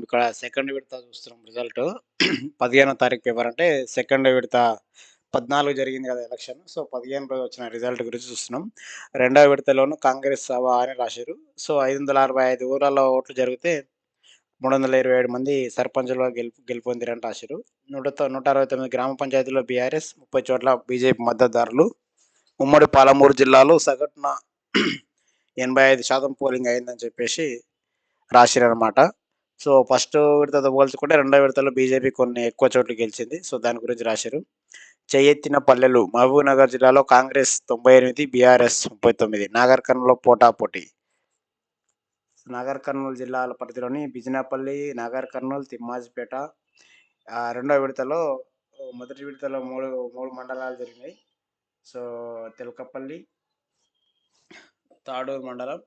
మనం ఇక్కడ సెకండ్ విడత చూస్తున్నాం రిజల్ట్ పదిహేనో తారీఖు పేపర్ అంటే సెకండ్ విడత పద్నాలుగు జరిగింది కదా ఎలక్షన్ సో పదిహేను రోజు వచ్చిన రిజల్ట్ గురించి చూస్తున్నాం. రెండవ విడతలోను కాంగ్రెస్ సభ అని రాశారు. సో ఐదు వందల అరవై ఐదు ఊర్లలో ఓట్లు జరిగితే మూడు వందల ఇరవై ఏడు మంది సర్పంచులుగా గెలుపు గెలుపొందిరని రాశారు. నూట నూట అరవై తొమ్మిది గ్రామ పంచాయతీలో బీఆర్ఎస్ ముప్పై చోట్ల బీజేపీ మద్దతుదారులు. ఉమ్మడి పాలమూరు జిల్లాలో సగటున ఎనభై ఐదు శాతం పోలింగ్ అయిందని చెప్పేసి రాసిరనమాట సో ఫస్ట్ విడతతో పోల్చుకుంటే రెండో విడతలో బీజేపీ కొన్ని ఎక్కువ చోట్ల గెలిచింది. సో దాని గురించి రాశారు. చేయెత్తిన పల్లెలు మహబూబ్నగర్ జిల్లాలో కాంగ్రెస్ తొంభై ఎనిమిది బీఆర్ఎస్ ముప్పై తొమ్మిది. నాగర్ కర్నూలులో పోటాపోటీ నాగర్ కర్నూలు జిల్లాల పరిధిలోని బిజినాపల్లి నాగర్ కర్నూలు తిమ్మాజిపేట. ఆ, రెండో విడతలో మొదటి విడతలో మూడు మూడు మండలాలు జరిగినాయి. సో తెలకపల్లి తాడూరు మండలం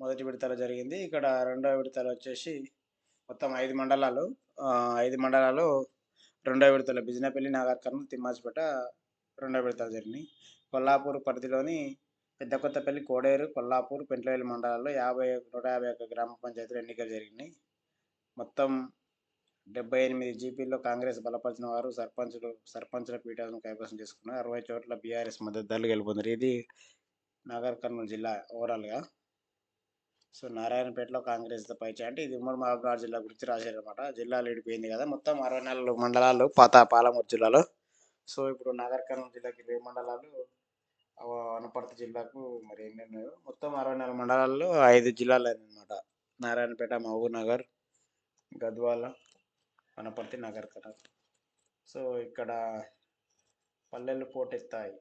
మొదటి విడతలో జరిగింది. ఇక్కడ రెండో విడతలో వచ్చేసి మొత్తం ఐదు మండలాలు ఐదు మండలాలు రెండో విడతలో బిజినపల్లి నాగర్ కర్నూలు తిమ్మాజిపేట రెండో విడతలు జరిగినాయి. కొల్లాపూర్ పరిధిలోని పెద్ద కొత్తపల్లి కోడేరు కొల్లాపూర్ పెంట్లవేలి మండలాల్లో యాభై నూట యాభై ఒక్క గ్రామ పంచాయతీలు ఎన్నికలు జరిగినాయి. మొత్తం డెబ్బై ఎనిమిది జీపీల్లో కాంగ్రెస్ బలపరిచిన వారు సర్పంచులు సర్పంచుల పీఠాలను కైవసం చేసుకున్నారు. అరవై చోట్ల బీఆర్ఎస్ మద్దతుదారులు గెలుపొందారు. ఇది నాగర్ కర్నూలు జిల్లా ఓవరాల్గా. సో నారాయణపేటలో కాంగ్రెస్ పైచే అంటే ఇది ఉమ్మడి మహబూబ్నగర్ జిల్లా గురించి రాశారనమాట జిల్లాలు విడిపోయింది కదా మొత్తం అరవై నాలుగు మండలాలు పాత పాలమూరు జిల్లాలో. సో ఇప్పుడు నాగర్ కర్నూలు జిల్లాకి ఇరవై మండలాలు అనపర్తి వనపర్తి జిల్లాకు మరి ఎన్ని ఉన్నాయో? మొత్తం అరవై నాలుగు మండలాల్లో ఐదు జిల్లాలు అనమాట నారాయణపేట మహబూబ్నగర్ గద్వాల వనపర్తి నగర్ కర్నూలు. సో ఇక్కడ పల్లెలు పోటెత్తాయి.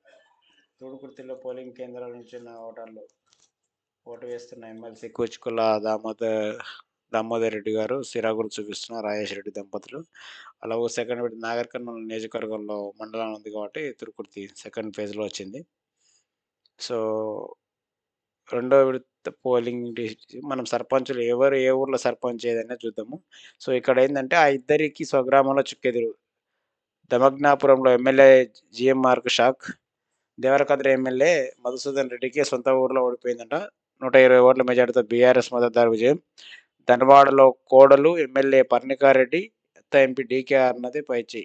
తూడుకుర్తిలో పోలింగ్ కేంద్రాల నుంచి ఉన్న ఓటర్లు ఓటు వేస్తున్న ఎమ్మెల్సీ కూచుకుల దామోదర్ దామోదర్ రెడ్డి గారు సిరాగురు చూపిస్తున్న రాజేష్ రెడ్డి దంపతులు. అలాగే సెకండ్ విడత నాగర్ కర్నూలు నియోజకవర్గంలో మండలం ఉంది కాబట్టి తురుకుర్తి సెకండ్ ఫేజ్లో వచ్చింది. సో రెండో విడత పోలింగ్ మనం సర్పంచులు ఎవరు ఏ ఊర్లో సర్పంచ్ ఏదైనా చూద్దాము. సో ఇక్కడ ఏంటంటే ఆ ఇద్దరికి స్వగ్రామంలో చుక్కెదురు. దమగ్నాపురంలో ఎమ్మెల్యే జిఎంఆర్కు షాక్ దేవరకద్ర ఎమ్మెల్యే మధుసూదన్ రెడ్డికి సొంత ఊర్లో ఓడిపోయిందంట. నూట ఇరవై ఓట్ల మెజార్టీతో బీఆర్ఎస్ మద్దతుదారు విజయం. ధనవాడలో కోడలు ఎమ్మెల్యే పర్ణికారెడ్డి అత్త ఎంపీ డీకే అన్నది పైచి.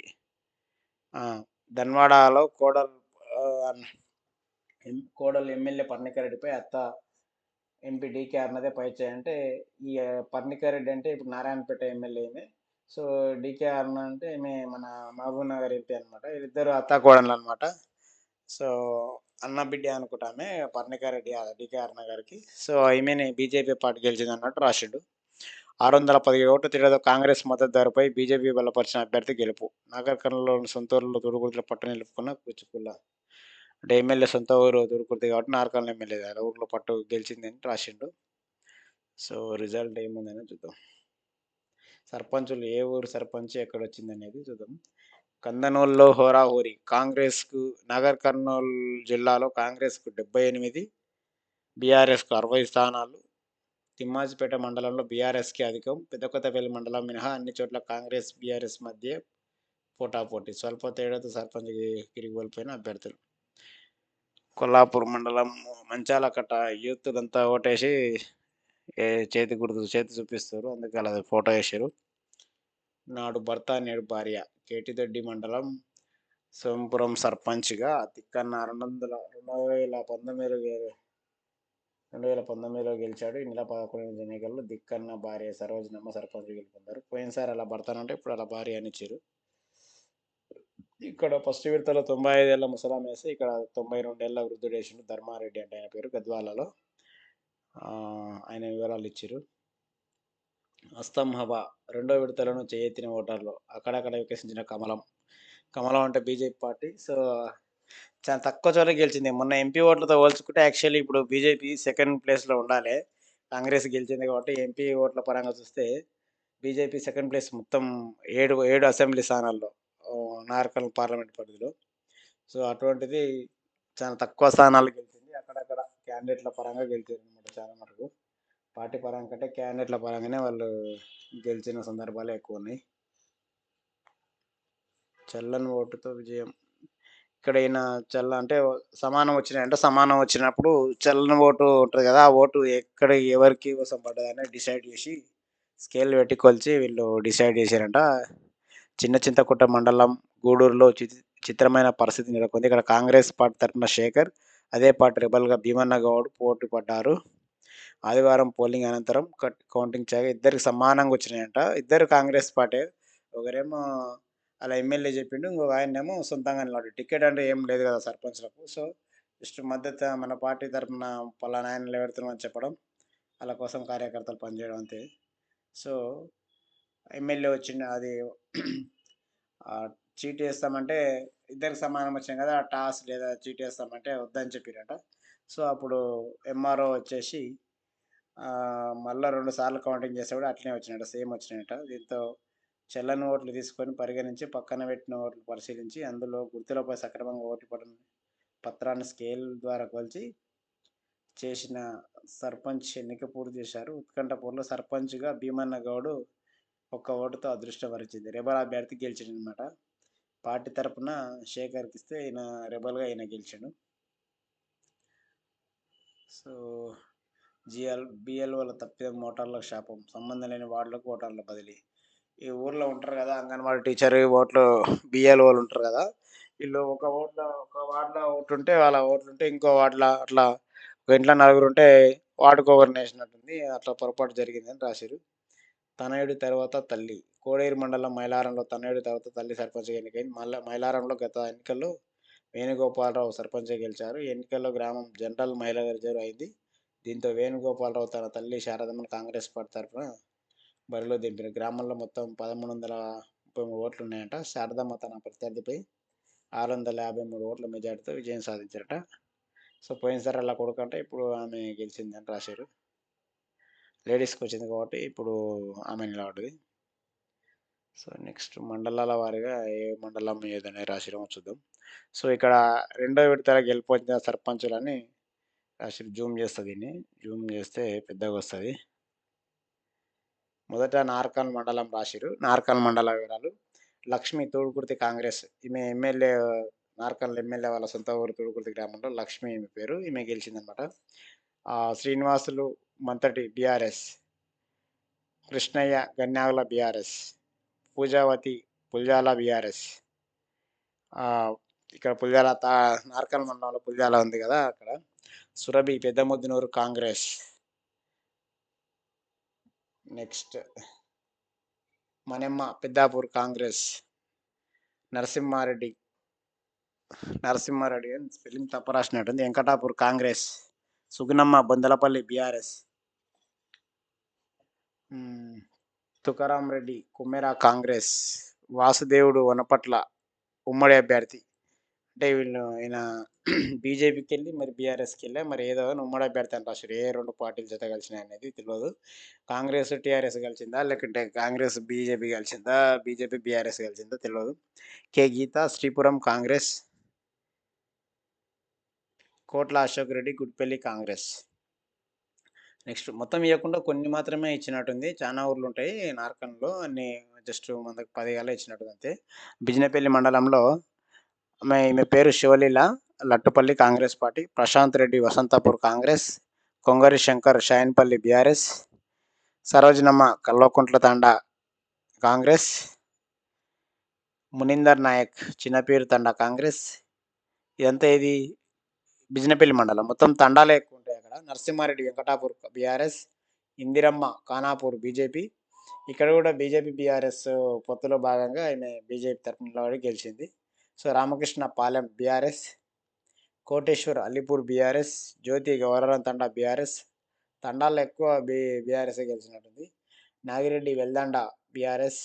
ధన్వాడలో కోడలు ఎం- కోడలు ఎమ్మెల్యే పర్ణికారెడ్డిపై అత్త ఎంపీ డీకే అన్నదే పైచే అంటే ఈ పర్ణికారెడ్డి అంటే ఇప్పుడు నారాయణపేట ఎమ్మెల్యే సో డీకే అన్న అంటే ఈమె మన మహబూబ్ నగర్ ఎంపీ అనమాట వీళ్ళిద్దరు అత్త కోడలు అనమాట సో అన్న బిడ్డ అనుకుంటామే పర్ణికారెడ్డి డీకే అన్న గారికి. సో ఈమెని బీజేపీ పార్టీ గెలిచింది అన్నట్టు రాసిండు. ఆరు వందల పదిహేడు ఓట్లు తేడాతో కాంగ్రెస్ మద్దతుదారుపై బీజేపీ బలపరిచిన అభ్యర్థి గెలుపు. నాగర్కర్ణలోని కర్నూలులోని సొంత ఊరులో తొడుగుర్తిలో పట్టు నిలుపుకున్న కూచుకుల్ల అంటే ఎమ్మెల్యే సొంత ఊరు తొడుగుర్తి కాబట్టి నాగర్కర్ణ ఎమ్మెల్యే గారు. ఊర్లో పట్టు గెలిచిందని రాసిండు. సో రిజల్ట్ ఏముందని చూద్దాం. సర్పంచులు ఏ ఊరు సర్పంచ్ ఎక్కడ వచ్చింది అనేది చూద్దాం. కందనూరులో హోరాహోరీ. కాంగ్రెస్కు నగర్ కర్నూల్ జిల్లాలో కాంగ్రెస్కు డెబ్బై ఎనిమిది బీఆర్ఎస్కు అరవై స్థానాలు. తిమ్మాజిపేట మండలంలో బీఆర్ఎస్కి అధికం. పెద్దకొత్తపల్లి మండలం మినహా అన్ని చోట్ల కాంగ్రెస్ బీఆర్ఎస్ మధ్య పోటాపోటీ. స్వల్ప తేడాతో సర్పంచ్ తిరిగి అభ్యర్థులు. కొల్లాపూర్ మండలం మంచాల కట్ట యూత్ అంతా ఓటేసి ఏ చేతి గుర్తు చేతి చూపిస్తారు. అందుకే అలా ఫోటో వేసారు నాడు భర్త నేడు భార్య. కేటిదొడ్డి మండలం సోంపురం సర్పంచ్గా తిక్కన్న రెండు వందల రెండు వేల పంతొమ్మిదిలో రెండు వేల పంతొమ్మిదిలో గెలిచాడు. ఈ నెల పదకొండు ఎన్నికల్లో దిక్కన్న భార్య సరోజనమ్మ సర్పంచ్ గెలుపొందారు. పోయినసారి అలా భర్తనంటే ఇప్పుడు అలా భార్య అనిచ్చారు ఇక్కడ ఫస్ట్ విడతలో తొంభై ఐదేళ్ళ ముసలాం వేసి ఇక్కడ తొంభై రెండేళ్ళ వృద్ధుడు వేసిండు ధర్మారెడ్డి అంటే ఆయన పేరు గద్వాలలో. ఆయన వివరాలు ఇచ్చారు అస్తం హవా రెండో విడతలను చేయెత్తిన ఓటర్లు. అక్కడక్కడ వికసించిన కమలం. కమలం అంటే బీజేపీ పార్టీ. సో చాలా తక్కువ చోట గెలిచింది. మొన్న ఎంపీ ఓట్లతో పోల్చుకుంటే యాక్చువల్లీ ఇప్పుడు బీజేపీ సెకండ్ ప్లేస్లో ఉండాలి. కాంగ్రెస్ గెలిచింది కాబట్టి ఎంపీ ఓట్ల పరంగా చూస్తే బీజేపీ సెకండ్ ప్లేస్ మొత్తం ఏడు ఏడు అసెంబ్లీ స్థానాల్లో నార్కల్ పార్లమెంట్ పరిధిలో. సో అటువంటిది చాలా తక్కువ స్థానాలు గెలిచింది. అక్కడక్కడ క్యాండిడేట్ల పరంగా గెలిచారు అనమాట చాలా మటుకు. పార్టీ పరంగా కంటే క్యాండిడేట్ల పరంగానే వాళ్ళు గెలిచిన సందర్భాలు ఎక్కువ ఉన్నాయి చల్లని ఓటుతో విజయం. ఇక్కడ ఈయన చల్ల అంటే సమానం వచ్చినాయి అంటే సమానం వచ్చినప్పుడు చల్లని ఓటు ఉంటుంది కదా ఆ ఓటు ఎక్కడ ఎవరికి కోసం పడ్డదని డిసైడ్ చేసి స్కేల్ పెట్టి కొలిచి వీళ్ళు డిసైడ్ చేశారంట. చిన్న చింతకుట్ట మండలం గూడూరులో చిత్రమైన పరిస్థితి నెలకొంది. ఇక్కడ కాంగ్రెస్ పార్టీ తరఫున శేఖర్ అదే పార్టీ రెబల్గా భీమన్న గౌడ్ పోటీ పడ్డారు. ఆదివారం పోలింగ్ అనంతరం కట్ కౌంటింగ్ చేయగా ఇద్దరికి సమానంగా వచ్చినాయంట. ఇద్దరు కాంగ్రెస్ పార్టీ ఒకరేమో అలా ఎమ్మెల్యే చెప్పిండు ఇంకొక ఆయనేమో సొంతంగా నిలబడి టికెట్ అంటే ఏం లేదు కదా సర్పంచ్లకు. సో జస్ట్ మద్దతు మన పార్టీ తరఫున పలానా ఆయన నిలబెడుతున్నామని చెప్పడం వాళ్ళ కోసం కార్యకర్తలు పనిచేయడం అంతే. సో ఎమ్మెల్యే వచ్చిన అది చీటీ వేస్తామంటే ఇద్దరికి సమానం వచ్చినాయి కదా టాస్ లేదా చీటీ వేస్తామంటే వద్దని చెప్పిరట. సో అప్పుడు ఎంఆర్ఓ వచ్చేసి మళ్ళా రెండు సార్లు కౌంటింగ్ చేసేవాడు అట్లనే వచ్చినట్ట సేమ్ వచ్చినట్ట. దీంతో చెల్లని ఓట్లు తీసుకొని పరిగణించి పక్కన పెట్టిన ఓట్లు పరిశీలించి అందులో గుర్తులపై సక్రమంగా ఓటు పడిన పత్రాన్ని స్కేల్ ద్వారా కొలిచి చేసిన సర్పంచ్ ఎన్నిక పూర్తి చేశారు. ఉత్కంఠపూర్లో సర్పంచ్గా భీమన్న గౌడు ఒక్క ఓటుతో అదృష్టపరిచింది రెబల్ అభ్యర్థి గెలిచాడు అనమాట పార్టీ తరపున శేఖర్కి ఇస్తే ఈయన రెబల్గా ఈయన గెలిచాడు. సో జిఎల్ బిఎల్ వాళ్ళ తప్పిదం మోటార్లకు శాపం. సంబంధం లేని వార్డులకు ఓటర్ల బదిలీ. ఈ ఊర్లో ఉంటారు కదా అంగన్వాడీ టీచర్ ఓట్లు బిఎల్ వాళ్ళు ఉంటారు కదా. వీళ్ళు ఒక ఓట్లో ఒక వార్డులో ఓటు ఉంటే వాళ్ళ ఓట్లు ఉంటే ఇంకో వార్డులో అట్లా ఒక ఇంట్లో నలుగురు ఉంటే వార్డుకు ఒకరిని వేసినట్టుంది. అట్లా పొరపాటు జరిగిందని రాశారు తనయుడి తర్వాత తల్లి. కోడేరు మండలం మైలారంలో తనయుడి తర్వాత తల్లి సర్పంచ్గా ఎన్నికైంది. మళ్ళీ మైలారంలో గత ఎన్నికల్లో వేణుగోపాలరావు సర్పంచ్గా గెలిచారు. ఎన్నికల్లో గ్రామం జనరల్ మహిళా రిజర్వ్ అయింది. దీంతో వేణుగోపాలరావు తన తల్లి శారదమ్మను కాంగ్రెస్ పార్టీ తరఫున బరిలో దింపిన. గ్రామంలో మొత్తం పదమూడు వందల ముప్పై మూడు ఓట్లు ఉన్నాయంట శారదమ్మ తన ప్రత్యర్థిపై ఆరు వందల యాభై మూడు ఓట్ల మెజార్టీతో విజయం సాధించారట. సో పోయినసారి అలా కొడుకంటే ఇప్పుడు ఆమె గెలిచిందని రాశారు. లేడీస్కి వచ్చింది కాబట్టి ఇప్పుడు ఆమె నిలబడ్డది. సో నెక్స్ట్ మండలాల వారిగా ఏ మండలం ఏదనే రాశిరమో చూద్దాం. సో ఇక్కడ రెండో విడతల గెలిపొందిన సర్పంచులని రాశి జూమ్ చేస్తుంది దీన్ని. జూమ్ చేస్తే పెద్దగా వస్తుంది. మొదట నార్కల్ మండలం రాసిరు నార్కల్ మండల వివరాలు. లక్ష్మి తోడుకుర్తి కాంగ్రెస్. ఈమె ఎమ్మెల్యే నార్కల్ ఎమ్మెల్యే వాళ్ళ సొంత ఊరు తోడుకుర్తి గ్రామంలో లక్ష్మి ఈమె పేరు. ఈమె గెలిచిందనమాట. Srinivasulu Manthati BRS. Krishnaiah Gannyagula BRS. Poojavathi Pulljala BRS. ఇక్కడ పుల్జాల తా నార్కల్ మండలంలో పుల్జాల ఉంది కదా అక్కడ. Surabhi Peddamuddunuru Congress. Next. Manemma Peddapur Congress. Narasimha Reddy. Narasimha Reddy అని స్పెల్లింగ్ తప్ప రాసినట్టుంది. Venkatapur Congress. Sugunamma Bondalapalli BRS. Tukaram Reddy Kummera Congress. Vasudevudu Vanapatla ఉమ్మడి అభ్యర్థి. అంటే వీళ్ళు ఈయన బీజేపీకి వెళ్ళి మరి బీఆర్ఎస్కి వెళ్ళా మరి ఏదో అని ఉమ్మడి అభ్యర్థి అని రాశారు. ఏ రెండు పార్టీలు జత కలిసినాయి అనేది తెలియదు కాంగ్రెస్ టీఆర్ఎస్ కలిసిందా లేకుంటే కాంగ్రెస్ బీజేపీ కలిసిందా బీజేపీ బీఆర్ఎస్ కలిసిందా తెలియదు K Geetha Sripuram Congress Kotla Ashok Reddy Gudpalli Congress. Next మొత్తం ఇవ్వకుండా కొన్ని మాత్రమే ఇచ్చినట్టుంది. చాలా ఊర్లు ఉంటాయి. నార్కన్లో అన్ని జస్ట్ మనకు పది ఇచ్చినట్టుంది ఇచ్చినట్టు అంతే. బిజినపల్లి మండలంలో ఆమె ఈమె పేరు Sivaleela. Lattupalli Congress party Prashanth Reddy Vasanthapur Congress Kongari Shankar Shayanpalli BRS Sarojanamma Kalvakuntla Thanda Congress Munindar Nayak Chinnaperu Thanda Congress. ఇదంతా ఇది బిజినపల్లి మండలం. మొత్తం తండాలే ఎక్కువ ఉంటాయి అక్కడ. Narasimha Reddy Venkatapur BRS Indiramma Khanapur BJP. ఇక్కడ కూడా బీజేపీ బీఆర్ఎస్ పొత్తులో భాగంగా ఆమె బీజేపీ తరఫున గెలిచింది. So Ramakrishna Palem BRS. Koteshwar Alipur BRS Jyothi Gouravam Thanda BRS తండాల్లో ఎక్కువ బీ బీఆర్ఎస్ఏ గెలిచినట్టుంది. Nagireddy Veldanda BRS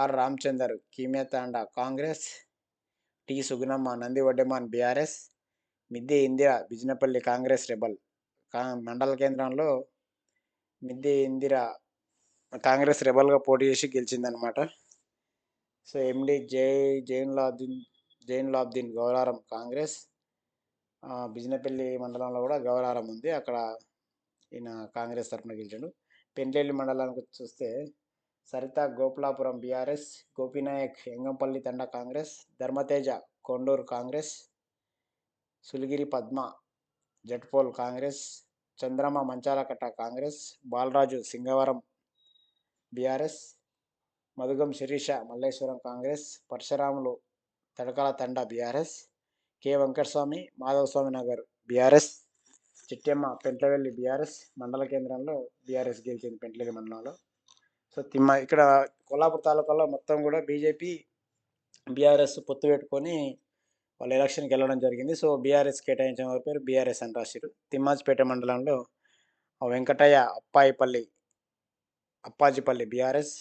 R Ramachander Keeme Thanda Congress T Sugunamma Nandi Vaddeman BRS Midde Indira Bijinapalli Congress rebel కా మండల కేంద్రంలో మిద్దె ఇందిరా కాంగ్రెస్ రెబల్గా పోటీ చేసి గెలిచిందనమాట సో ఎండి జై జైన్లాబ్దీన్ జైన్లాబ్దీన్ గౌరారం కాంగ్రెస్ బిజినపల్లి మండలంలో కూడా గౌరారం ఉంది. అక్కడ ఈయన కాంగ్రెస్ తరఫున గెలిచాడు. పెండ్లేలి మండలానికి చూస్తే Saritha Gopulapuram BRS Gopinayak Engampalli Thanda Congress Dharmateja Konduru Congress Suligiri Padma Jatpol Congress Chandrama Manchalakatta Congress Balaraju Singavaram BRS Madhugam Sirisha Malleswaram Congress Parasuramulu Tadakala Thanda BRS K. Venkataswamy Madhavaswamy Nagar BRS Chittemma Pentlavelli BRS మండల కేంద్రంలో BRS గెలిచింది పెంట్లవెల్లి మండలంలో. So Timma ఇక్కడ కొల్లాపూర్ తాలూకాలో మొత్తం కూడా BJP BRS పొత్తు పెట్టుకొని వాళ్ళు ఎలక్షన్కి వెళ్ళడం జరిగింది. సో బీఆర్ఎస్ కేటాయించిన వారి పేరు బీఆర్ఎస్ అని రాశారు తిమ్మాజ్పేట మండలంలో ఆ వెంకటయ్య అప్పాయిపల్లి అప్పాజిపల్లి బీఆర్ఎస్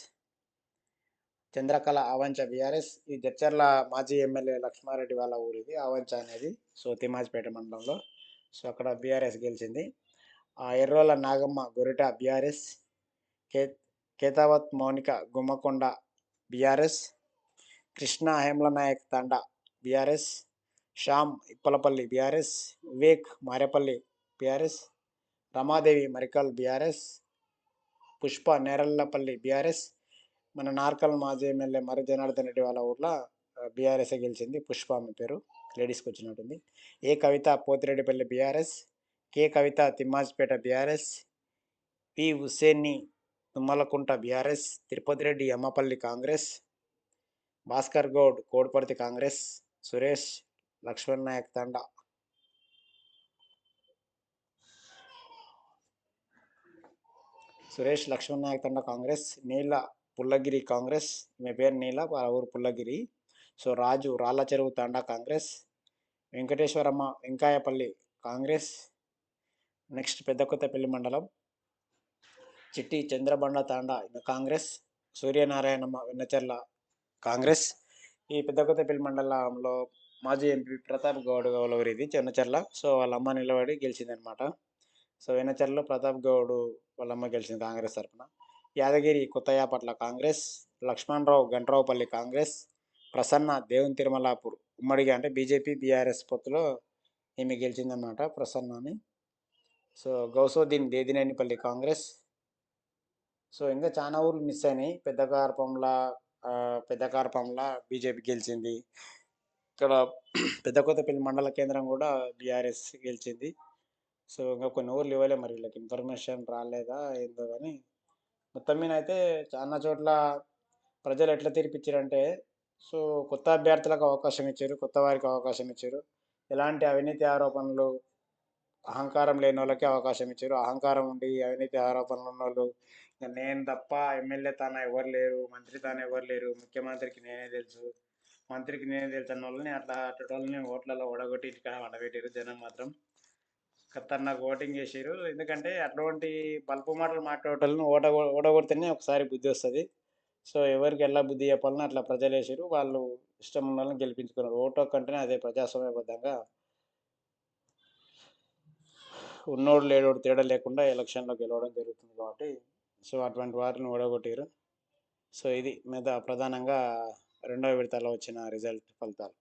చంద్రకళ అవంచ బీఆర్ఎస్ ఈ జడ్చర్ల మాజీ ఎమ్మెల్యే లక్ష్మారెడ్డి వాళ్ళ ఊరిది అవంచ అనేది సో తిమాజ్పేట మండలంలో. సో అక్కడ బీఆర్ఎస్ గెలిచింది. ఆ Errola Nagamma Gorita BRS K Kethavath Mounika Gummakonda BRS Krishna Hemalanayak Thanda BRS Shyam Ippalapalli BRS Vivek Marepalli BRS Ramadevi Marikal BRS Pushpa Nerallapalli BRS మన నార్కల్ మాజీ ఎమ్మెల్యే మరి జనార్దన్ రెడ్డి వాళ్ళ ఊర్లో బీఆర్ఎస్ గెలిచింది? పుష్ప ఆమె పేరు. లేడీస్కి వచ్చినట్టుంది. A Kavitha Pothireddipalli BRS K Kavitha Thimmajipet BRS P హుస్సేన్ని Thummalakunta BRS Tirupathi Reddy Ammapalli Congress Bhaskar Goud Kodiparthi Congress Suresh Lakshman Nayak Thanda. Suresh Lakshman Nayak Thanda Congress నీళ్ళ పుల్లగిరి కాంగ్రెస్. మీ పేరు నీల వాళ్ళ ఊరు పుల్లగిరి. So Raju Ralla Cheruvu Thanda Congress. Venkateswaramma Venkayapalli Congress. Next Pedda Kothapalli మండలం. చిట్టి చంద్రబండ తాండా ఈమె కాంగ్రెస్. సూర్యనారాయణమ్మ వెన్నచెర్ల కాంగ్రెస్. ఈ పెద్ద కొత్తపల్లి మండలంలో మాజీ ఎంపీ ప్రతాప్ గౌడ్ గౌలవరి ఇది చెన్నచెర్ల. సో వాళ్ళ అమ్మ నిలబడి గెలిచిందనమాట. సో వెన్నచెర్లలో ప్రతాప్ గౌడ్ వాళ్ళమ్మ గెలిచింది కాంగ్రెస్ తరఫున యాదగిరి కొత్తయాపట్ల కాంగ్రెస్ లక్ష్మణరావు గంట్రావుపల్లి కాంగ్రెస్ ప్రసన్న దేవుని తిరుమలాపూర్ ఉమ్మడిగా అంటే బీజేపీ బీఆర్ఎస్ పొత్తులో ఈమె గెలిచిందన్నమాట ప్రసన్నని. So Gousoddin Dedinenipalli Congress. So ఇంకా చాలా ఊర్లు మిస్ అయినాయి. పెద్ద కార్పంలా పెద్ద కార్పంలా బీజేపీ గెలిచింది. ఇక్కడ పెద్ద కొత్తపల్లి మండల కేంద్రం కూడా బీఆర్ఎస్ గెలిచింది. సో ఇంకా కొన్ని ఊర్లు ఇవ్వలే మరి వీళ్ళకి ఇన్ఫర్మేషన్ రాలేదా ఏందో కానీ మొత్తం మీద అయితే చాలా చోట్ల ప్రజలు ఎట్లా తీర్పిచ్చారంటే సో కొత్త అభ్యర్థులకు అవకాశం ఇచ్చారు కొత్త వారికి అవకాశం ఇచ్చారు. ఎలాంటి అవినీతి ఆరోపణలు అహంకారం లేని వాళ్ళకి అవకాశం ఇచ్చారు. అహంకారం ఉండి అవినీతి ఆరోపణలు ఉన్న వాళ్ళు నేను తప్ప ఎమ్మెల్యే తాను ఎవరు లేరు మంత్రి తాను ఎవరు లేరు ముఖ్యమంత్రికి నేనే తెలుసు మంత్రికి నేనే తెలుసు అన్న వాళ్ళని అట్లా అటు వాళ్ళని ఓట్లలో ఓడగొట్టి ఇక్కడ వండబెట్టారు జనం మాత్రం. ఖతర్నాక్ ఓటింగ్ చేసారు ఎందుకంటే అటువంటి బల్పు మాటలు మాట్లాడటం ఓట ఓడగొడితేనే ఒకసారి బుద్ధి వస్తుంది. సో ఎవరికి ఎలా బుద్ధి చెప్పాలని అట్లా ప్రజలు వేసారు వాళ్ళు ఇష్టం ఉన్న వాళ్ళని గెలిపించుకున్నారు. ఓటో కంటేనే అదే ప్రజాస్వామ్యబద్ధంగా ఉన్నోడు లేడోడు తేడా లేకుండా ఎలక్షన్లో గెలవడం జరుగుతుంది కాబట్టి. సో అటువంటి వారిని ఓడగొట్టారు సో ఇది మీద ప్రధానంగా రెండవ విడతలో వచ్చిన రిజల్ట్ ఫలితాలు.